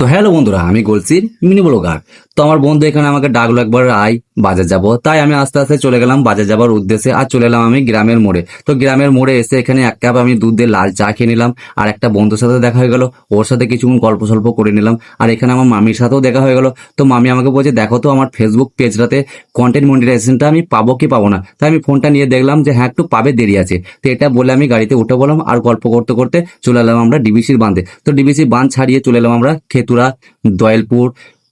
তো হ্যালো বন্ধুরা আমি গোলসির মিনি ব্লগার। তো আমার বন্ধু এখানে আমাকে ডাকলো একবার আই বাজার যাব। তাই আমি আস্তে আস্তে চলে গেলাম বাজার যাবার উদ্দেশ্যে আর চলে এলাম আমি গ্রামের মোড়ে। তো গ্রামের মোড়ে এসে এখানে এক কাপ আমি দুধ দিয়ে লাল চা খেয়ে নিলাম আর একটা বন্ধুর সাথে দেখা হয়ে গেল। ওর সাথে কিছুক্ষণ গল্প সল্প করে নিলাম আর এখানে আমার মামির সাথেও দেখা হয়ে গেল। তো মামি আমাকে বলছে, দেখো তো আমার ফেসবুক পেজটাতে কন্টেন্ট মনিটাইজেশনটা আমি পাবো কি পাবো না? তাই আমি ফোনটা নিয়ে দেখলাম যে হ্যাঁ একটু পাবে, দেরি আছে। তো এটা বলে আমি গাড়িতে উঠে বললাম আর গল্প করতে করতে চলে এলাম আমরা ডিবিসির বাঁধে। তো ডিবিসির বাঁধ ছাড়িয়ে চলে এলাম আমরা খেতুরা, দয়ালপুর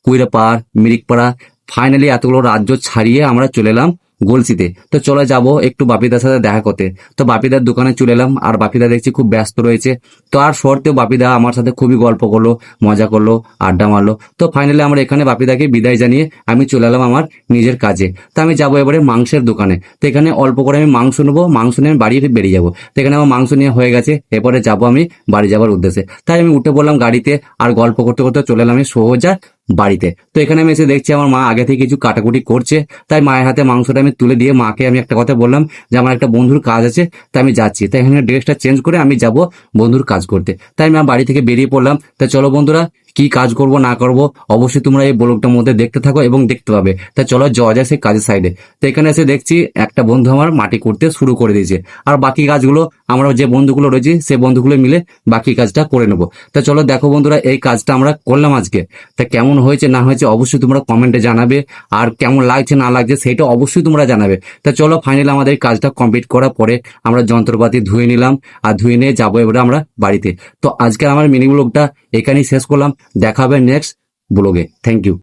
কুইরাপাড়, মিরিকপাড়া ফাইনালি এতগুলো রাজ্য ছাড়িয়ে আমরা চলে এলাম গলসিতে। তো চলে যাব একটু বাপিদার সাথে দেখা করতে। তো বাপিদার দোকানে চলে এলাম আর বাপিদা দেখছি খুব ব্যস্ত রয়েছে। তো আর শর্তেও বাপিদা আমার সাথে খুবই গল্প করল, মজা করল, আড্ডা মারলো। তো ফাইনালি আমরা এখানে বাপিদাকে বিদায় জানিয়ে আমি চলে এলাম আমার নিজের কাজে। তো আমি যাব এবারে মাংসের দোকানে। তো এখানে অল্প করে আমি মাংস নেব, মাংস নিয়ে আমি বাড়ি বেরিয়ে যাব। তো এখানে আমার মাংস নিয়ে হয়ে গেছে, এরপরে যাব আমি বাড়ি যাবার উদ্দেশ্যে। তাই আমি উঠে পড়লাম গাড়িতে আর গল্প করতে করতে চলে এলাম আমি সোজা বাড়িতে। তো এখানে আমি এসে দেখছি আমার মা আগে থেকে কিছু কাটাকুটি করছে, তাই মায়ের হাতে মাংসটা আমি তুলে দিয়ে মাকে আমি একটা কথা বললাম যে আমার একটা বন্ধুর কাজ আছে, তাই আমি যাচ্ছি। তাই এখানে ড্রেসটা চেঞ্জ করে আমি যাব বন্ধুর কাজ করতে। তাই আমি বাড়ি থেকে বেরিয়ে পড়লাম। তাই চলো বন্ধুরা কি কাজ করব, না করব, অবশ্যই তোমরা এই ব্লগটার মধ্যে দেখতে থাকো এবং দেখতে পাবে। তা চলো যাওয়া যায় সেই কাজের সাইডে তো এখানে এসে দেখছি একটা বন্ধু আমার মাটি করতে শুরু করে দিয়েছে। আর বাকি কাজগুলো আমরা যে বন্ধুগুলো রয়েছে, সে বন্ধুগুলো মিলে বাকি কাজটা করে নেব। তা চলো দেখো বন্ধুরা, এই কাজটা আমরা করলাম আজকে। তা কেমন হয়েছে, না হয়েছে অবশ্যই তোমরা কমেন্টে জানাবে। আর কেমন লাগছে, না লাগছে সেটা অবশ্যই তোমরা জানাবে। তা চলো ফাইনালি আমাদের কাজটা কমপ্লিট করার পরে আমরা যন্ত্রপাতি ধুয়ে নিলাম। আর ধুয়ে নিয়ে যাব এবারে আমরা বাড়িতে। তো আজকের আমার মিনি ব্লগটা এখানেই শেষ করলাম। দেখাবে নেক্সট ব্লগে থ্যাংক ইউ